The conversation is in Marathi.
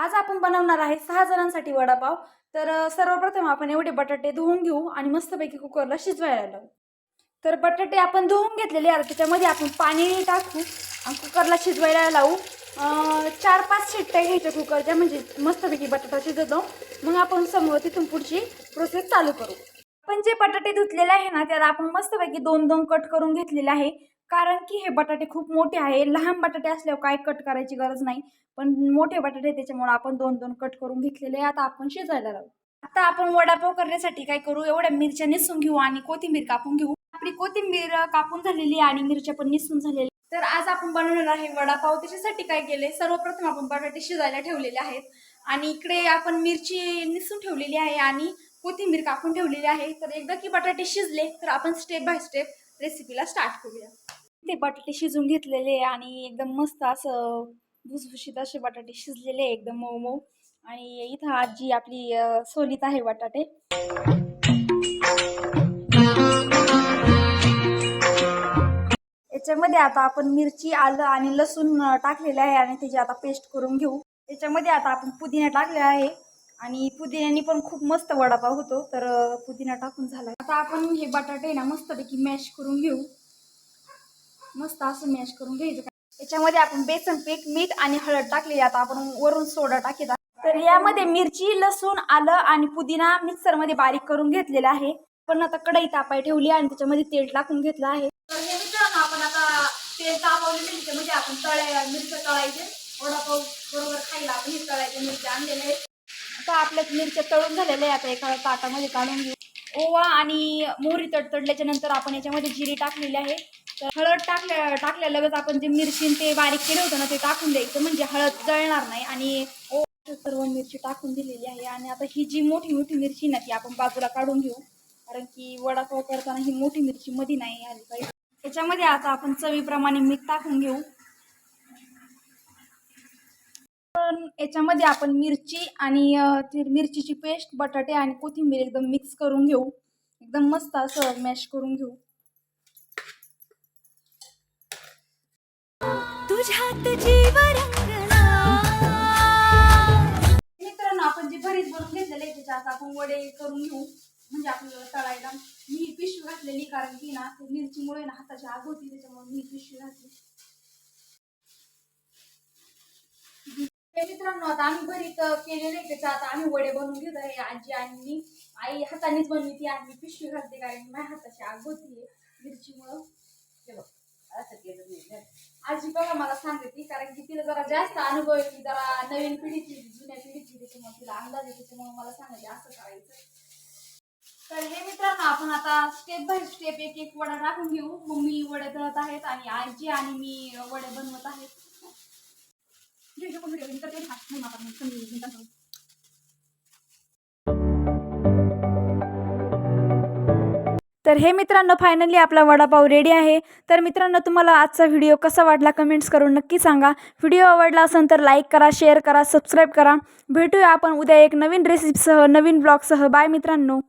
आज आपण बनवणार आहे सहा जणांसाठी वडापाव. तर सर्वप्रथम आपण एवढे बटाटे धुवून घेऊ आणि मस्तपैकी कुकरला शिजवायला लावू. तर बटाटे आपण धुवून घेतलेले आहे त्याच्यामध्ये आपण पाणी टाकू आणि कुकरला शिजवायला लावू. चार पाच शिट्ट्या घ्यायच्या कुकरच्या म्हणजे मस्तपैकी बटाटा शिजवतो मग आपण समोर तिथून पुढची प्रोसेस चालू करू. आपण जे बटाटे धुतलेले आहे ना त्याला आपण मस्तपैकी दोन दोन कट करून घेतलेले आहे. कारण की हे बटाटे खूप मोठे आहे. लहान बटाटे असल्यावर काय कट करायची गरज नाही. पण मोठे बटाटे त्याच्यामुळे आपण दोन दोन कट करून घेतलेले आता आपण शिजायला लावू. आता आपण वडापाव करण्यासाठी काय करू? एवढ्या मिरच्या निसून घेऊ आणि कोथिंबीर कापून घेऊ. आपली कोथिंबीर कापून झालेली आणि मिरच्या पण निसून झालेली तर आज आपण बनवणार आहे वडापाव. त्याच्यासाठी काय केले सर्वप्रथम आपण बटाटे शिजायला ठेवलेले आहेत. आणि इकडे आपण मिरची निसून ठेवलेली आहे आणि कोथिंबीर कापून ठेवलेली आहे. तर एकदा की बटाटे शिजले तर आपण स्टेप बाय स्टेप रेसिपीला स्टार्ट करूया. ते बटाटे शिजून घेतलेले आणि एकदम मस्त असं भुसभुशीत असे बटाटे शिजलेले एकदम मऊ मऊ. आणि इथं आजी आपली सोलीत आहे बटाटे. याच्यामध्ये आता आपण मिरची आलं आणि लसूण टाकलेलं आहे आणि त्याची आता पेस्ट करून घेऊ. त्याच्यामध्ये आता आपण पुदिना टाकले आहे आणि पुदिन्याने पण खूप मस्त वडापाव होतो. तर पुदिना टाकून झाला. आता आपण हे बटाटे ना मस्तपैकी मॅश करून घेऊ. मस्त असं मॅश करून घ्यायचं. याच्यामध्ये आपण बेसन पीठ मीठ आणि हळद टाकली आता आपण वरून सोडा टाकीत तर यामध्ये मिरची लसूण आलं आणि पुदिना मिक्सरमध्ये बारीक करून घेतलेला आहे. पण आता कढई तापाय ठेवली आणि त्याच्यामध्ये तेल टाकून घेतलं आहे. तर हे मित्रांनो आपण आता तेल तापवलेलं त्याच्यामध्ये आपण तळ्या मिरच्या तळायचे. वडापाव बरोबर खायला आपण हे तळायचे मिरच्या आणलेल्या आहेत. आता आपल्या मिरच्या तळून झालेल्या आहे आता एका ताटामध्ये काढून घेऊ. ओवा आणि मोहरी तडतडल्याच्या नंतर आपण याच्यामध्ये जिरी टाकलेली आहे. तर हळद टाकल्या टाकल्या लगेच आपण जे मिरची ते बारीक केलं होतं ना ते टाकून द्यायचं. म्हणजे हळद जळणार नाही आणि सर्व मिरची टाकून दिलेली आहे. आणि आता ही जी मोठी मोठी मिरची ना ती आपण बाजूला काढून घेऊ. कारण की वडापाव करताना ही मोठी मिरची मध्ये नाही आली पाहिजे. त्याच्यामध्ये आता आपण चवीप्रमाणे मीठ टाकून घेऊ. पण याच्यामध्ये आपण मिरची आणि ती मिरचीची पेस्ट बटाटे आणि कोथिंबीर एकदम मिक्स करून घेऊ. एकदम मस्त असं मॅश करून घेऊ. तुझ्यात जीव मित्रांनो आपण जे भरीत बनवून घेतलेले त्याच्या आता आपण वडे करून घेऊ. म्हणजे आपल्याला तळायला. मी पिशवी घातलेली कारण की ना ते मिरचीमुळे ना हाताची आग होती त्याच्यामुळे मी पिशवी घातली. मित्रांनो आता आम्ही भरीत केलेले त्याचा आता आम्ही वडे बनवून घेत आहे आजी आणि मी. आई हातानेच बनवती आणि मी पिशवी घालते कारण माझ्या हाताची आग होती मिरचीमुळं हे बघ असं केलं मी तर. आजी बघा मला सांगते कारण की तिला जरा जास्त अनुभव आहे की जरा नवीन पिढीची जुन्या पिढीची त्याच्यामुळे तिला अंदाज आहे त्याच्यामुळे मला सांगायचे असं करायचं तर हे मित्रांनो आपण आता स्टेप बाय स्टेप एक एक वडा टाकून घेऊ. मम्मी वडे धळत आहेत आणि आजी आणि मी वडे बनवत आहेत. तर हे मित्रांनो फायनली आपला वडापाव रेडी आहे. तर मित्रांनो तुम्हाला आजचा व्हिडिओ कसा वाटला कमेंट्स करून नक्की सांगा. व्हिडिओ आवडला असेल तर लाईक करा शेअर करा सबस्क्राईब करा. भेटूया आपण उद्या एक नवीन रेसिपीसह नवीन ब्लॉगसह बाय मित्रांनो.